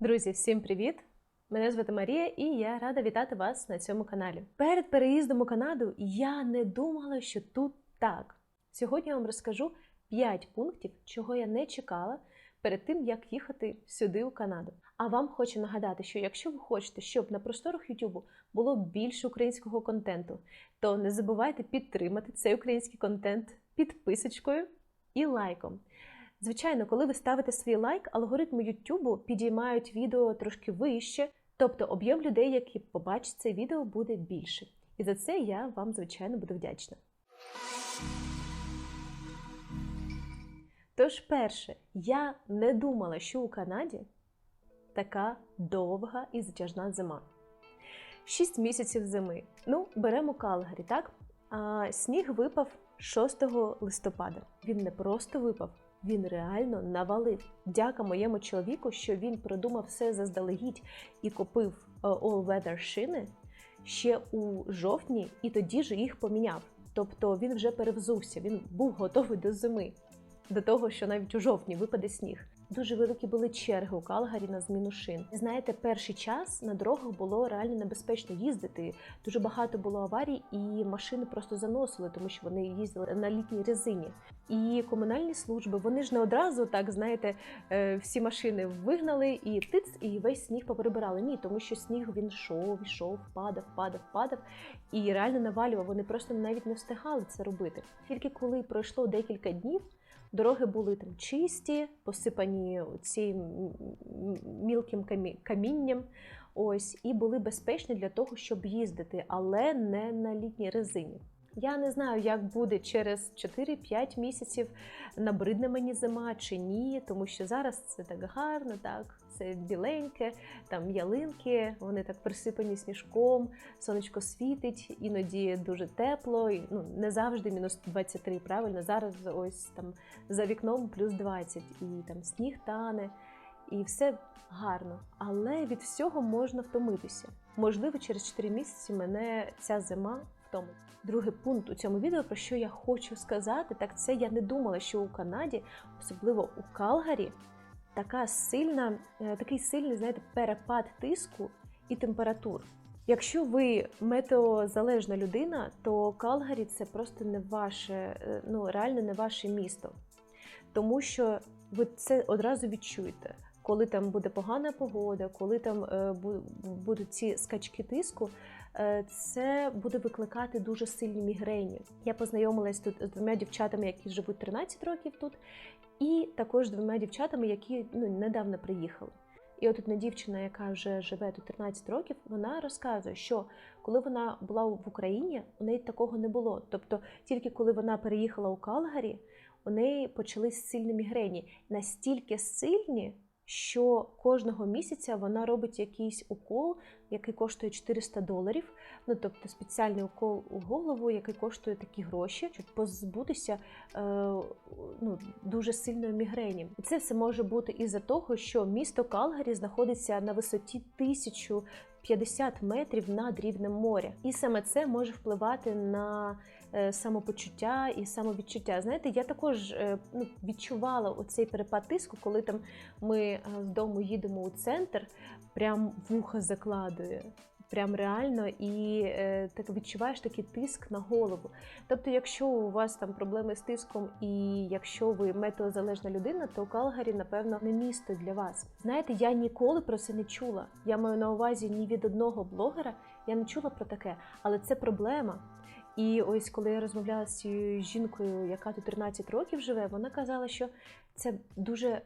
Друзі, всім привіт! Мене звати Марія, і я рада вітати вас на цьому каналі. Перед переїздом у Канаду я не думала, що тут так. Сьогодні я вам розкажу 5 пунктів, чого я не чекала перед тим, як їхати сюди у Канаду. А вам хочу нагадати, що якщо ви хочете, щоб на просторах YouTube було більше українського контенту, то не забувайте підтримати цей український контент підписочкою і лайком. Звичайно, коли ви ставите свій лайк, алгоритми YouTube підіймають відео трошки вище, тобто об'єм людей, які побачать це відео, буде більше. І за це я вам, звичайно, буду вдячна. Тож, перше, я не думала, що у Канаді така довга і затяжна зима. Шість місяців зими. Ну, беремо Калгарі, так? А, сніг випав 6 листопада. Він не просто випав, він реально навалив. Дяка моєму чоловіку, що він продумав все заздалегідь і купив е, all-weather шини ще у жовтні, і тоді ж їх поміняв. Тобто він вже перевзувся, він був готовий до зими, до того, що навіть у жовтні випаде сніг. Дуже великі були черги у Калгарі на зміну шин. Знаєте, перший час на дорогах було реально небезпечно їздити. Дуже багато було аварій, і машини просто заносили, тому що вони їздили на літній резині. І комунальні служби вони ж не одразу так знаєте, е, всі машини вигнали і тиц, і весь сніг поприбирали. Ні, тому що сніг він йшов, йшов, падав, падав, падав і реально навалював. Вони просто навіть не встигали це робити. Тільки коли пройшло декілька днів. Дороги були там чисті, посипані цим мілким камінням. Ось і були безпечні для того, щоб їздити, але не на літній резині. Я не знаю, як буде через 4-5 місяців набридне мені зима чи ні, тому що зараз це так гарно, так це біленьке, там ялинки, вони так присипані сніжком, сонечко світить, іноді дуже тепло, і, ну не завжди мінус 23, правильно. Зараз ось там за вікном плюс 20, і там сніг тане, і все гарно. Але від всього можна втомитися. Можливо, через 4 місяці мене ця зима втомить. Другий пункт у цьому відео, про що я хочу сказати, так це я не думала, що у Канаді, особливо у Калгарі, така сильна, е, такий сильний, знаєте, перепад тиску і температур. Якщо ви метеозалежна людина, то Калгарі це просто не ваше, е, ну реально не ваше місто. Тому що ви це одразу відчуєте. Коли там буде погана погода, коли там е, будуть ці скачки тиску, це буде викликати дуже сильні мігрені. Я познайомилась тут з двома дівчатами, які живуть 13 років тут, і також двома дівчатами, які ну, недавно приїхали. І от одна дівчина, яка вже живе тут 13 років, вона розказує, що коли вона була в Україні, у неї такого не було. Тобто, тільки коли вона переїхала у Калгарі, у неї почались сильні мігрені, настільки сильні що кожного місяця вона робить якийсь укол, який коштує 400 доларів. Ну тобто спеціальний укол у голову, який коштує такі гроші, щоб позбутися е, ну, дуже сильної мігрені. І це все може бути із-за того, що місто Калгарі знаходиться на висоті 1050 метрів над рівнем моря, і саме це може впливати на самопочуття і самовідчуття. Знаєте, я також е, ну, відчувала оцей перепад тиску, коли там ми е, з дому їдемо у центр, прям вуха закладує. Прям реально і е, так відчуваєш такий тиск на голову. Тобто, якщо у вас там проблеми з тиском, і якщо ви метеозалежна людина, то Калгарі, напевно, не місто для вас. Знаєте, я ніколи про це не чула. Я маю на увазі ні від одного блогера, я не чула про таке, але це проблема. І ось коли я розмовляла з цією жінкою, яка тут 13 років живе, вона казала, що це дуже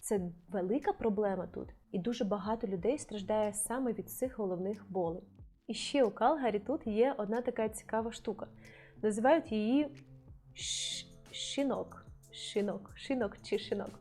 це велика проблема тут, і дуже багато людей страждає саме від цих головних болей. І ще у Калгарі тут є одна така цікава штука. Називають її шинок. Шинок, шинок чи шинок.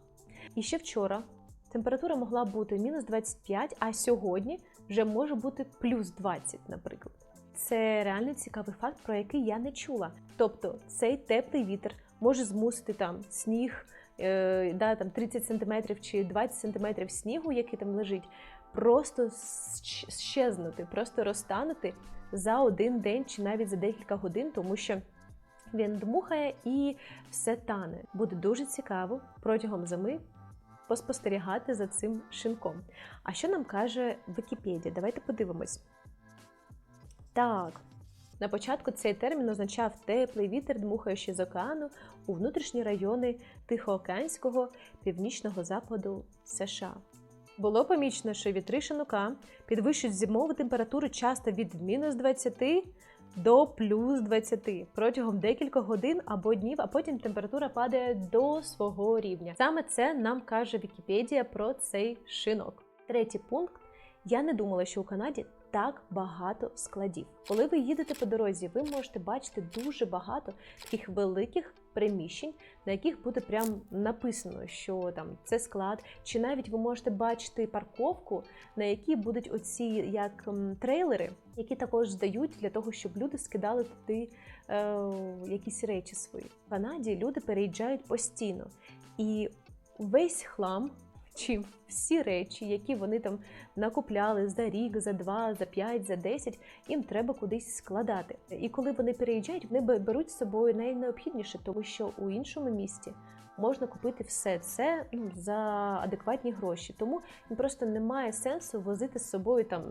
І ще вчора температура могла бути мінус 25, а сьогодні вже може бути плюс 20, наприклад. Це реально цікавий факт, про який я не чула. Тобто цей теплий вітер може змусити там сніг, е, да, там 30 см чи 20 см снігу, який там лежить, просто щезнути, просто розтанути за один день чи навіть за декілька годин, тому що. Він дмухає і все тане. Буде дуже цікаво протягом зими поспостерігати за цим шинком. А що нам каже Вікіпедія? Давайте подивимось. Так, на початку цей термін означав теплий вітер, дмухаючи з океану у внутрішні райони Тихоокеанського північного западу США. Було помічено, що вітри шинука підвищують зимову температуру часто від мінус 20 до плюс 20 протягом декількох годин або днів, а потім температура падає до свого рівня. Саме це нам каже Вікіпедія про цей шинок. Третій пункт. Я не думала, що у Канаді так багато складів. Коли ви їдете по дорозі, ви можете бачити дуже багато таких великих приміщень, на яких буде прям написано, що там це склад, чи навіть ви можете бачити парковку, на якій будуть оці як трейлери, які також здають для того, щоб люди скидали туди е, якісь речі свої. В Канаді люди переїжджають постійно і весь хлам. Чи всі речі, які вони там накупляли за рік, за два, за п'ять, за десять, їм треба кудись складати. І коли вони переїжджають, вони беруть з собою найнеобхідніше, тому що у іншому місті можна купити все це ну, за адекватні гроші. Тому просто немає сенсу возити з собою там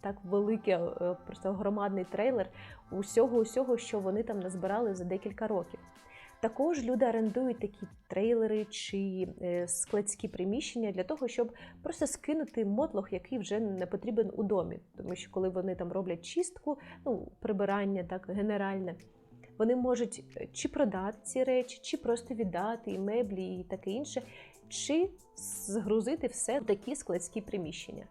так великий, е, просто громадний трейлер усього, усього, що вони там назбирали за декілька років. Також люди орендують такі трейлери чи е, складські приміщення для того, щоб просто скинути мотлох, який вже не потрібен у домі. Тому що коли вони там роблять чистку, ну прибирання так генеральне, вони можуть е, чи продати ці речі, чи просто віддати і меблі, і таке інше, чи згрузити все в такі складські приміщення.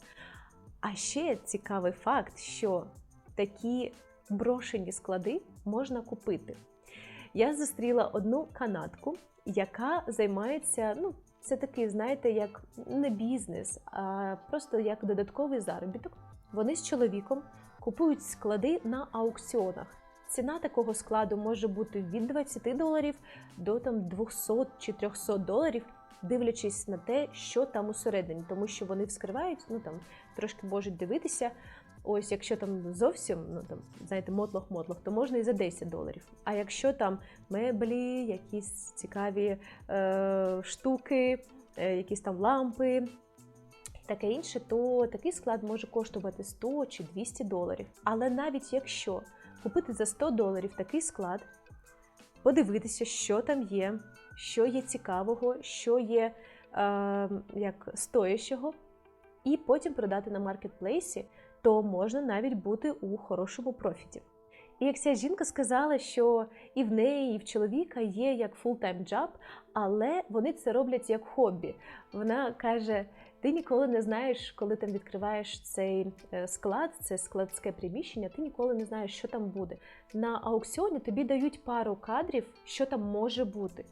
А ще цікавий факт, що такі брошені склади можна купити. Я зустріла одну канадку, яка займається, ну, це такий, знаєте, як не бізнес, а просто як додатковий заробіток. Вони з чоловіком купують склади на аукціонах. Ціна такого складу може бути від 20 доларів до там 200 чи 300 доларів, дивлячись на те, що там усередині, тому що вони вскривають, ну там трошки можуть дивитися. Ось, якщо там зовсім ну там знаєте, мотлох-мотлох, то можна і за 10 доларів. А якщо там меблі, якісь цікаві е, штуки, е, якісь там лампи таке інше, то такий склад може коштувати 100 чи 200 доларів. Але навіть якщо купити за 100 доларів такий склад, подивитися, що там є, що є цікавого, що є е, як стоящого, і потім продати на маркетплейсі, то можна навіть бути у хорошому профіті. І як ця жінка сказала, що і в неї, і в чоловіка є як full-time job, але вони це роблять як хобі. Вона каже: ти ніколи не знаєш, коли там відкриваєш цей е, склад, це складське приміщення, ти ніколи не знаєш, що там буде. На аукціоні тобі дають пару кадрів, що там може бути.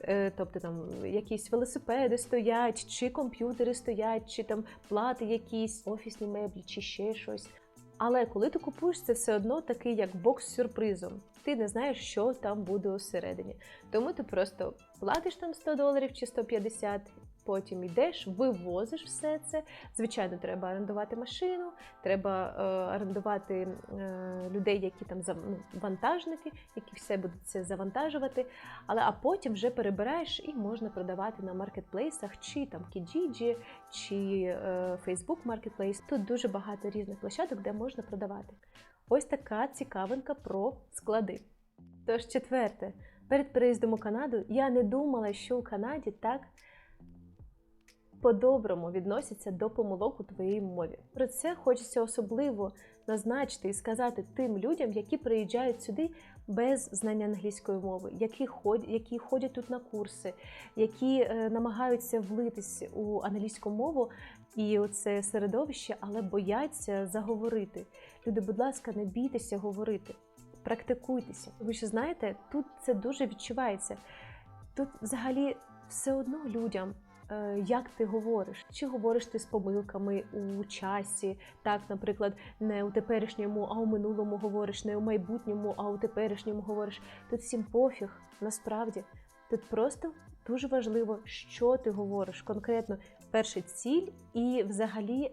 Е, Тобто там якісь велосипеди стоять, чи комп'ютери стоять, чи там плати якісь, офісні меблі, чи ще щось. Але коли ти купуєш, це все одно такий як бокс з сюрпризом. Ти не знаєш, що там буде усередині. Тому ти просто платиш там 100 доларів чи 150, потім йдеш, вивозиш все це. Звичайно, треба орендувати машину, треба е, орендувати е, людей, які там ну, вантажники, які все будуть це завантажувати. Але а потім вже перебираєш і можна продавати на маркетплейсах, чи там Kijiji, чи е, Facebook Marketplace. Тут дуже багато різних площадок, де можна продавати. Ось така цікавинка про склади. Тож, четверте, перед переїздом у Канаду я не думала, що у Канаді так по-доброму відносяться до помилок у твоїй мові. Про це хочеться особливо назначити і сказати тим людям, які приїжджають сюди без знання англійської мови, які ходять, які ходять тут на курси, які е, намагаються влитись у англійську мову і оце середовище, але бояться заговорити. Люди, будь ласка, не бійтеся говорити, практикуйтеся. Тому що знаєте, тут це дуже відчувається. Тут взагалі все одно людям. Е, Як ти говориш? Чи говориш ти з помилками у часі? Так, наприклад, не у теперішньому, а у минулому говориш, не у майбутньому, а у теперішньому говориш. Тут всім пофіг, насправді. Тут просто дуже важливо, що ти говориш конкретно перша ціль і взагалі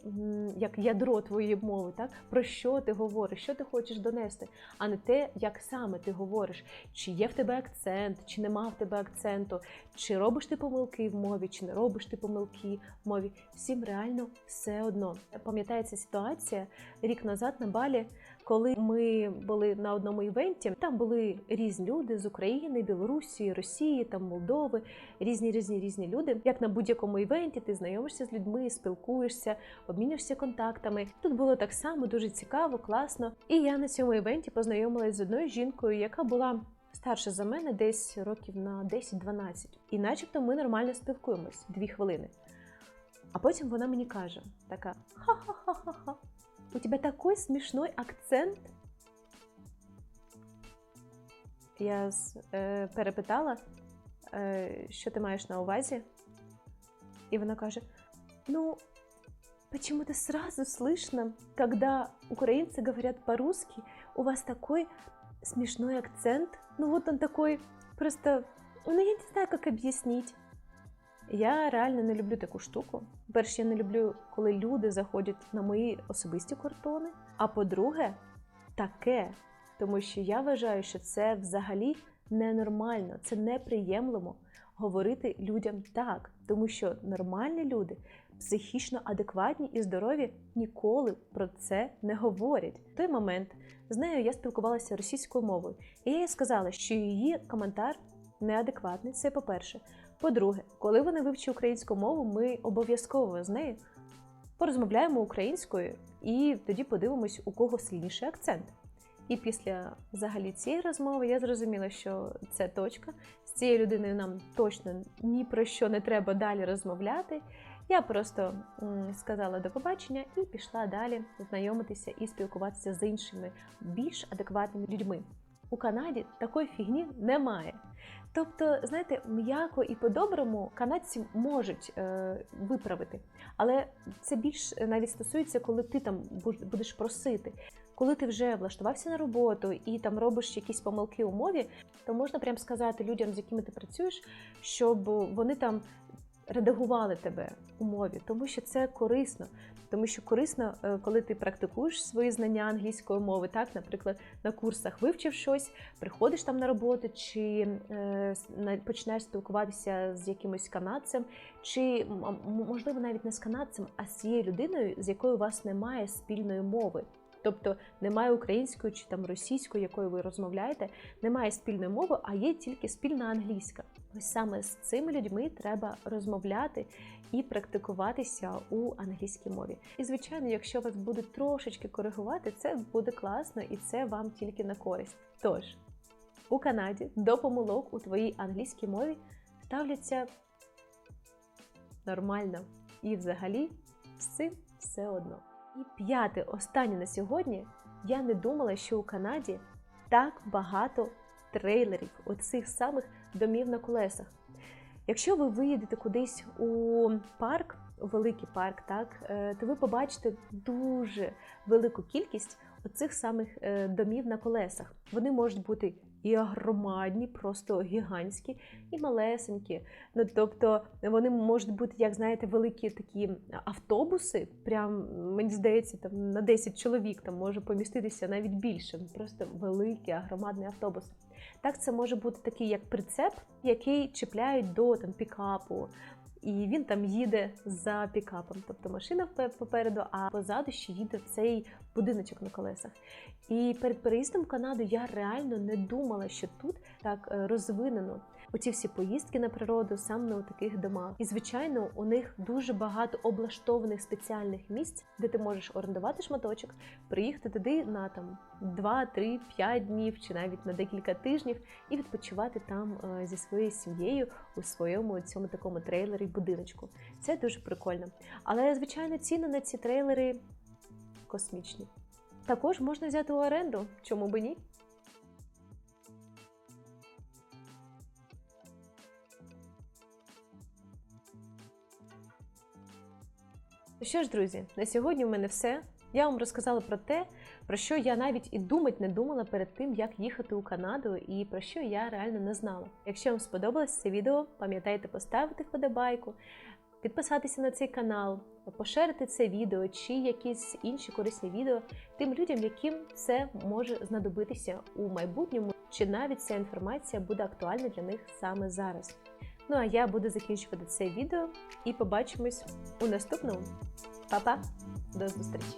як ядро твоєї мови, так про що ти говориш, що ти хочеш донести, а не те, як саме ти говориш, чи є в тебе акцент, чи нема в тебе акценту, чи робиш ти помилки в мові, чи не робиш ти помилки в мові. Всім реально все одно. Пам'ятається ситуація рік назад на балі, коли ми були на одному івенті. Там були різні люди з України, Білорусі, Росії, там Молдови, різні різні різні люди. Як на будь-якому івенті, ти знайомишся з людьми, спілкуєшся, обмінюєшся контактами. Тут було так само дуже цікаво, класно. І я на цьому івенті познайомилась з одною жінкою, яка була. Старша за мене десь років на 10-12. І начебто ми нормально спілкуємось дві хвилини. А потім вона мені каже: така: ха-ха-ха-ха-ха, у тебе такий смішний акцент. Я е, перепитала, е, що ти маєш на увазі. І вона каже: Ну, почему-то сразу слышно, когда украинцы говорят по-русски, у вас такой смешной акцент. Ну вот он такой, просто, ну я не знаю, как объяснить. Я реально не люблю таку штуку. Перше, я не люблю, коли люди заходять на мої особисті кордони. А по-друге, таке. Тому що я вважаю, що це взагалі ненормально, це неприємлемо говорити людям так. Тому що нормальні люди, психічно адекватні і здорові, ніколи про це не говорять. В той момент з нею я спілкувалася російською мовою, і я їй сказала, що її коментар неадекватний. Це по-перше. По-друге, коли вона вивчить українську мову, ми обов'язково з нею порозмовляємо українською і тоді подивимось, у кого сильніший акцент. І після взагалі цієї розмови я зрозуміла, що це точка. З цією людиною нам точно ні про що не треба далі розмовляти. Я просто сказала до побачення і пішла далі знайомитися і спілкуватися з іншими більш адекватними людьми. У Канаді такої фігні немає. Тобто, знаєте, м'яко і по-доброму канадці можуть е, виправити, але це більш навіть стосується, коли ти там буд- будеш просити. Коли ти вже влаштувався на роботу і там робиш якісь помилки у мові, то можна прям сказати людям, з якими ти працюєш, щоб вони там редагували тебе у мові, тому що це корисно. Тому що корисно, е, коли ти практикуєш свої знання англійської мови, так, наприклад, на курсах вивчив щось, приходиш там на роботу, чи е, починаєш спілкуватися з якимось канадцем, чи можливо навіть не з канадцем, а з цією людиною, з якою у вас немає спільної мови. Тобто немає української чи там російської, якою ви розмовляєте, немає спільної мови, а є тільки спільна англійська. Ось саме з цими людьми треба розмовляти і практикуватися у англійській мові. І звичайно, якщо вас будуть трошечки коригувати, це буде класно і це вам тільки на користь. Тож у Канаді до помилок у твоїй англійській мові ставляться нормально. І взагалі з цим все одно. І п'яте, останнє на сьогодні. Я не думала, що у Канаді так багато трейлерів, оцих самих домів на колесах. Якщо ви виїдете кудись у парк, у великий парк, так, е, то ви побачите дуже велику кількість оцих самих е, домів на колесах. Вони можуть бути і громадні, просто гігантські, і малесенькі. Ну, тобто вони можуть бути, як знаєте, великі такі автобуси. Прям мені здається, там на 10 чоловік там може поміститися навіть більше. Просто великий, громадний автобус. Так, це може бути такий як прицеп, який чіпляють до там пікапу. І він там їде за пікапом, тобто машина попереду, а позаду ще їде цей будиночок на колесах. І перед переїздом в Канаду я реально не думала, що тут так е, розвинено оці всі поїздки на природу саме у таких домах. І звичайно, у них дуже багато облаштованих спеціальних місць, де ти можеш орендувати шматочок, приїхати туди на там 2, 3, 5 днів чи навіть на декілька тижнів і відпочивати там е, зі своєю сім'єю у своєму цьому такому трейлері будиночку. Це дуже прикольно. Але звичайно, ціни на ці трейлери космічні. Також можна взяти у оренду, чому би ні? Ну що ж, друзі, на сьогодні у мене все. Я вам розказала про те, про що я навіть і думать не думала перед тим, як їхати у Канаду, і про що я реально не знала. Якщо вам сподобалось це відео, пам'ятайте поставити вподобайку, підписатися на цей канал, поширити це відео чи якісь інші корисні відео тим людям, яким це може знадобитися у майбутньому, чи навіть ця інформація буде актуальна для них саме зараз. Ну а я буду закінчувати це відео і побачимось у наступному. Па-па! До зустрічі!